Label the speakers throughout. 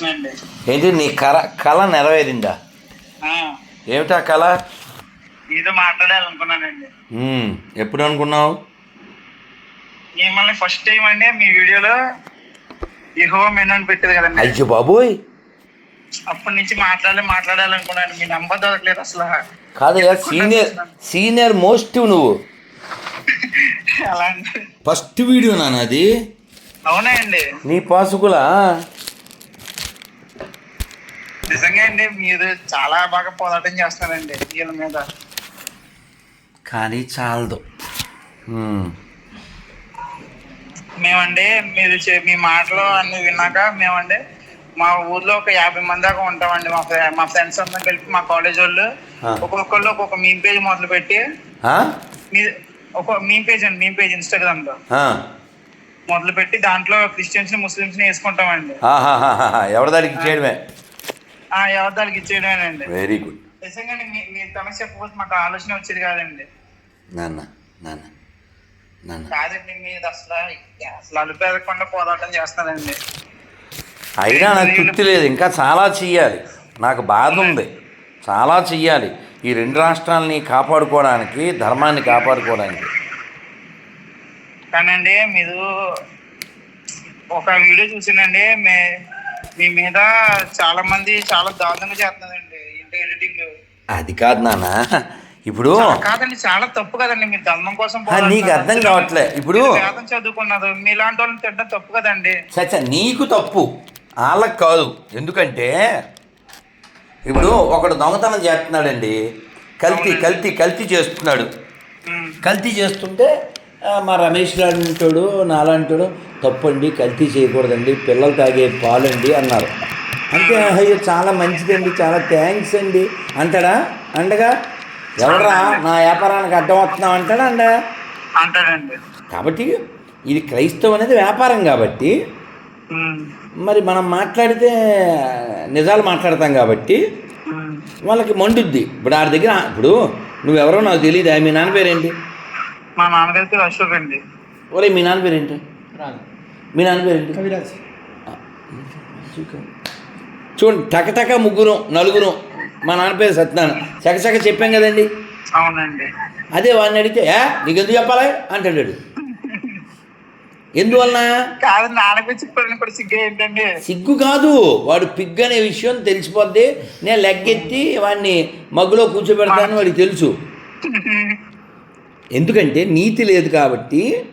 Speaker 1: అండి
Speaker 2: ఏంటి నీ కళ కళ నెరవేరిందా?
Speaker 1: ఆ,
Speaker 2: ఏమిటా కళ?
Speaker 1: మీతో మాట్లాడాలనుకున్నానండి.
Speaker 2: ఎప్పుడు అనుకున్నావు?
Speaker 1: మిమ్మల్ని ఫస్ట్ టైం అండి మీ వీడియోలో ఈ హోమ్ మెనూ అని పెట్టేది కదండి.
Speaker 2: అయ్యో బాబోయ్!
Speaker 1: అప్పటి నుంచి మాట్లాడాలి మాట్లాడాలనుకున్నాను. మీ నంబర్ దొరకలేదు అసలు.
Speaker 2: కాదయ్యా సీనియర్ సీనియర్ మోస్ట్ నువ్వు. ఫస్ట్ వీడియో నాన్న అది.
Speaker 1: అవునా అండి?
Speaker 2: నీ పాసుకులా?
Speaker 1: నిజంగా అండి మీరు చాలా బాగా పోరాటం చేస్తున్నారండి వీళ్ళ మీద
Speaker 2: కానీ చాలదు
Speaker 1: మేమండి మీరు చే- మీ మాటలు అన్ని విన్నాక మేమండి మా ఊర్లో ఒక యాభై మంది దాకా ఉంటామండి మా ఫ్రె- మా ఫ్రెండ్స్ అందరం కలిపి మా కాలేజ్ వాళ్ళు
Speaker 2: ఆ.
Speaker 1: ఒక్కొక్కళ్ళు ఒక్కొక్క మీమ్ పేజ్ మొదలు పెట్టి
Speaker 2: ఆ?
Speaker 1: మీ ఒక మీమ్ పేజ్ అండి మీమ్ పేజ్ ఇన్స్టాగ్రామ్లో
Speaker 2: ఆ.
Speaker 1: మొదలు పెట్టి దాంట్లో క్రిస్టియన్స్ని ముస్లిమ్స్ని వేసుకుంటామండి
Speaker 2: ఆహాహాహా. ఎవరి దానికి చేయడమే
Speaker 1: ఆ ఎవరిదానికి ఇచ్చేయడమేనండి
Speaker 2: వెరీ గుడ్
Speaker 1: నిజంగా మీ మీ తనకు చెప్పకపోతే మాకు ఆలోచన వచ్చేది కాదండి.
Speaker 2: నాన్న నాన్న నాన్న.
Speaker 1: కాదండి మీరు అసలు అసలు అలుపేదకుండా పోరాటం చేస్తానండి.
Speaker 2: అయినా నాకు తృప్తి లేదు. ఇంకా చాలా చెయ్యాలి. నాకు బాధ ఉంది. చాలా చెయ్యాలి. ఈ రెండు రాష్ట్రాలని కాపాడుకోవడానికి ధర్మాన్ని కాపాడుకోవడానికి.
Speaker 1: కానండి మీరు ఒక వీడియో చూసానండి మే మీ మీద చాలా మంది చాలా దారుణంగా చేస్తున్నారండి ఇంటి ఎడిటింగ్.
Speaker 2: అది కాదు నాన్న. ఇప్పుడు
Speaker 1: కాదండి చాలా తప్పు కదండి మీరు ధర్మం కోసం
Speaker 2: నీకు అర్థం కావట్లే. ఇప్పుడు-
Speaker 1: వేదం చదువుకున్నారు మీలాంటి వాళ్ళని తిట్టడం తప్పు కదండి.
Speaker 2: చచ్చ నీకు తప్పు. వాళ్ళకి కాదు. ఎందుకంటే ఇప్పుడు ఒకడు దొంగతనం చేస్తున్నాడండి. కల్తీ కల్తీ కల్తీ చేస్తున్నాడు. కల్తీ చేస్తుంటే మా రమేష్ లాంటాడు నాలాంటాడు తప్పండి కల్తీ చేయకూడదండి పిల్లలు తాగే పాలండి అన్నారు. అంటే అయ్యో చాలా మంచిదండి చాలా థ్యాంక్స్ అండి. అంటాడా? అండగా? ఎవడరా నా వ్యాపారానికి అడ్డం వస్తున్నావు అంటాడా అండ?
Speaker 1: అంటాడండి.
Speaker 2: కాబట్టి ఇది క్రైస్తవం అనేది వ్యాపారం కాబట్టి మరి మనం మాట్లాడితే నిజాలు మాట్లాడతాం కాబట్టి. వాళ్ళకి మండుద్ది. ఇప్పుడు ఆడి దగ్గర ఇప్పుడు నువ్వెవరో నాకు తెలియదు మీ నాన్న పేరేంటి?
Speaker 1: మా నాన్నగారి పేరు అశోక్ అండి.
Speaker 2: ఒరే మీ నాన్న పేరేంటి? మీ నాన్న పేరేంటి?
Speaker 3: కవిరాజ్.
Speaker 2: చూడండి టకటక ముగ్గురం నలుగురం. మా నాన్న పేరు సత్యనారాయణ. చకచక చెప్పాం కదండి?
Speaker 1: అవునండి.
Speaker 2: అదే వాడిని అడిగితే ఏ నీకు ఎందుకు చెప్పాలి? అంటాడు. ఎందువలన?
Speaker 1: సిగ్గు
Speaker 2: కాదు. వాడు పిగ్ అనే విషయం తెలిసిపోద్ది. నేను లెగ్గెత్తి వాడిని మగ్గులో కూర్చోబెడతానని వాడికి తెలుసు. ఎందుకంటే నీతి లేదు కాబట్టి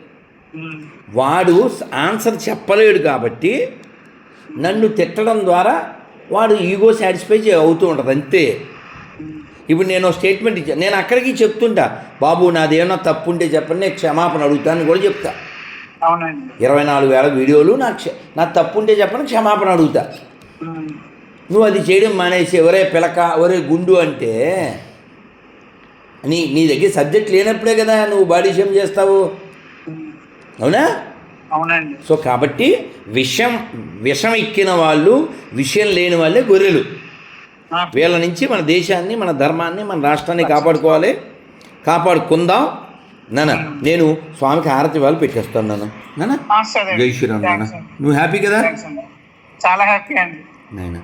Speaker 2: వాడు ఆన్సర్ చెప్పలేడు కాబట్టి నన్ను తిట్టడం ద్వారా వాడు ఈగో సాటిస్ఫై అవుతూ ఉంటుంది అంతే. ఇప్పుడు నేను స్టేట్మెంట్ ఇచ్చా. నేను అక్కడికి చెప్తుంటా. బాబు నాదేమన్నా తప్పు ఉంటే చెప్పండి నేను క్షమాపణ అడుగుతాను కూడా చెప్తా. ఇరవై నాలుగు వేల వీడియోలు నాకు క్ష- నా తప్పు ఉంటే చెప్పండి క్షమాపణ అడుగుతా. నువ్వు అది చేయడం మానేసి ఒరే పిలక ఒరే గుండు అంటే నీ నీ దగ్గర సబ్జెక్ట్ లేనప్పుడే కదా నువ్వు బాడీ షేమ్ చేస్తావు. అవునా?
Speaker 1: అవునండి.
Speaker 2: సో కాబట్టి విషం విషం ఎక్కిన వాళ్ళు విషయం లేని వాళ్ళే గొర్రెలు. వీళ్ళ నుంచి మన దేశాన్ని మన ధర్మాన్ని మన రాష్ట్రాన్ని కాపాడుకోవాలి. కాపాడుకుందాం. నాన్న నేను స్వామికి హారతి వాళ్ళు పెట్టేస్తాను నాన్న నాన్న జై శ్రీరామ్ నాన్న. నువ్వు హ్యాపీ కదా.
Speaker 1: చాలా హ్యాపీ అండి.
Speaker 2: నాయన